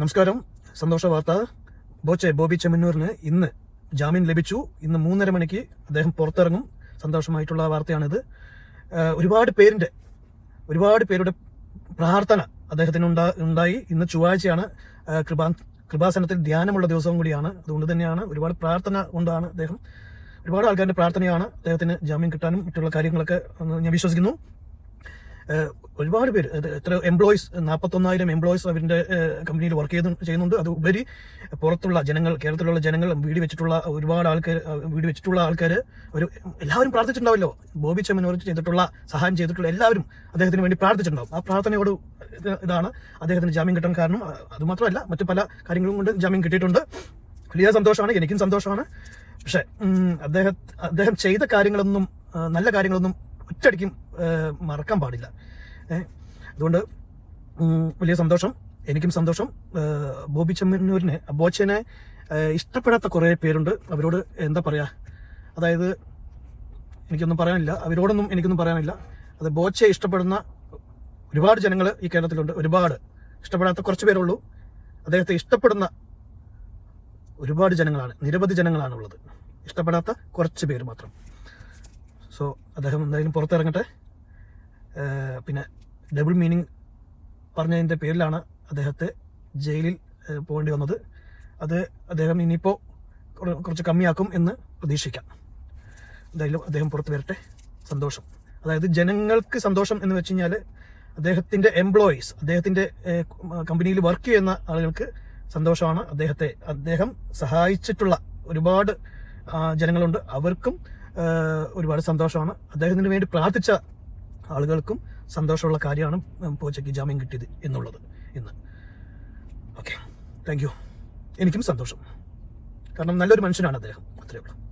നമസ്കാരം. സന്തോഷ വാർത്ത. ബോച്ചെ ബോബി ചെമ്മന്നൂരിന് ഇന്ന് ജാമ്യം ലഭിച്ചു. ഇന്ന് മൂന്നര മണിക്ക് അദ്ദേഹം പുറത്തിറങ്ങും. സന്തോഷമായിട്ടുള്ള വാർത്തയാണിത്. ഒരുപാട് പേരിന്റെ ഒരുപാട് പേരുടെ പ്രാർത്ഥന അദ്ദേഹത്തിന് ഉണ്ടാ ഉണ്ടായി. ഇന്ന് ചൊവ്വാഴ്ചയാണ് കൃപാ കൃപാസനത്തിൽ ധ്യാനമുള്ള ദിവസവും കൂടിയാണ്. അതുകൊണ്ട് തന്നെയാണ് ഒരുപാട് പ്രാർത്ഥന കൊണ്ടാണ് അദ്ദേഹം ഒരുപാട് ആൾക്കാരുടെ പ്രാർത്ഥനയാണ് അദ്ദേഹത്തിന് ജാമ്യം കിട്ടാനും മറ്റുള്ള കാര്യങ്ങളൊക്കെ ഞാൻ വിശ്വസിക്കുന്നു. ഒരുപാട് പേര് എത്ര എംപ്ലോയീസ് നാൽപ്പത്തൊന്നായിരം എംപ്ലോയീസ് അവരുടെ കമ്പനിയിൽ വർക്ക് ചെയ്ത് ചെയ്യുന്നുണ്ട്. അത് ഉപരി പുറത്തുള്ള ജനങ്ങൾ കേരളത്തിലുള്ള ജനങ്ങൾ വീട് വെച്ചിട്ടുള്ള ഒരുപാട് ആൾക്കാർ വീട് വെച്ചിട്ടുള്ള ആൾക്കാർ ഒരു എല്ലാവരും പ്രാർത്ഥിച്ചിട്ടുണ്ടാവല്ലോ. ബോബി ചെമ്മനോർ ചെയ്തിട്ടുള്ള സഹായം ചെയ്തിട്ടുള്ള എല്ലാവരും അദ്ദേഹത്തിന് വേണ്ടി പ്രാർത്ഥിച്ചിട്ടുണ്ടാവും. ആ പ്രാർത്ഥനയോട് ഇതാണ് അദ്ദേഹത്തിന് ജാമ്യം കിട്ടാൻ കാരണം. അതുമാത്രമല്ല മറ്റു പല കാര്യങ്ങളും കൊണ്ട് ജാമ്യം കിട്ടിയിട്ടുണ്ട്. വലിയ സന്തോഷമാണ് എനിക്കും സന്തോഷമാണ്. പക്ഷെ അദ്ദേഹം അദ്ദേഹം ചെയ്ത കാര്യങ്ങളൊന്നും നല്ല കാര്യങ്ങളൊന്നും ഒറ്റയടിക്കും മറക്കാൻ പാടില്ല. അതുകൊണ്ട് വലിയ സന്തോഷം. എനിക്കും സന്തോഷം. ബോബി ചെമ്മന്നൂരിനെ ബോച്ചനെ ഇഷ്ടപ്പെടാത്ത കുറേ പേരുണ്ട്. അവരോട് എന്താ പറയുക അതായത് എനിക്കൊന്നും പറയാനില്ല. അവരോടൊന്നും എനിക്കൊന്നും പറയാനില്ല. അത് ബോച്ചയെ ഇഷ്ടപ്പെടുന്ന ഒരുപാട് ജനങ്ങൾ ഈ കേരളത്തിലുണ്ട്. ഒരുപാട്. ഇഷ്ടപ്പെടാത്ത കുറച്ച് പേരുള്ളൂ. അദ്ദേഹത്തെ ഇഷ്ടപ്പെടുന്ന ഒരുപാട് ജനങ്ങളാണ്. നിരവധി ജനങ്ങളാണ് ഉള്ളത് ഇഷ്ടപ്പെടാത്ത കുറച്ച് പേര് മാത്രം. സോ അദ്ദേഹം എന്തായാലും പുറത്തിറങ്ങട്ടെ. പിന്നെ ഡബിൾ മീനിങ് പറഞ്ഞതിന്റെ പേരിലാണ് അദ്ദേഹത്തെ ജയിലിൽ പോകേണ്ടി വന്നത്. അത് അദ്ദേഹം ഇനിയിപ്പോൾ കുറച്ച് കമ്മിയാക്കും എന്ന് പ്രതീക്ഷിക്കാം. എന്തായാലും അദ്ദേഹം പുറത്ത് വരട്ടെ. സന്തോഷം. അതായത് ജനങ്ങൾക്ക് സന്തോഷം എന്ന് വെച്ച് കഴിഞ്ഞാൽ അദ്ദേഹത്തിന്റെ എംപ്ലോയീസ് അദ്ദേഹത്തിന്റെ കമ്പനിയിൽ വർക്ക് ചെയ്യുന്ന ആളുകൾക്ക് സന്തോഷമാണ്. അദ്ദേഹത്തെ അദ്ദേഹം സഹായിച്ചിട്ടുള്ള ഒരുപാട് ജനങ്ങളുണ്ട്. അവർക്കും ഒരുപാട് സന്തോഷമാണ്. അദ്ദേഹത്തിന് വേണ്ടി പ്രാർത്ഥിച്ച ആളുകൾക്കും സന്തോഷമുള്ള കാര്യമാണ് പോച്ചയ്ക്ക് ജാമ്യം കിട്ടിയത് എന്നുള്ളത്. ഇന്ന്. ഓക്കെ താങ്ക് യു എനിക്കും സന്തോഷം. കാരണം നല്ലൊരു മനുഷ്യനാണ് അദ്ദേഹം. അത്രയേ ഉള്ളൂ.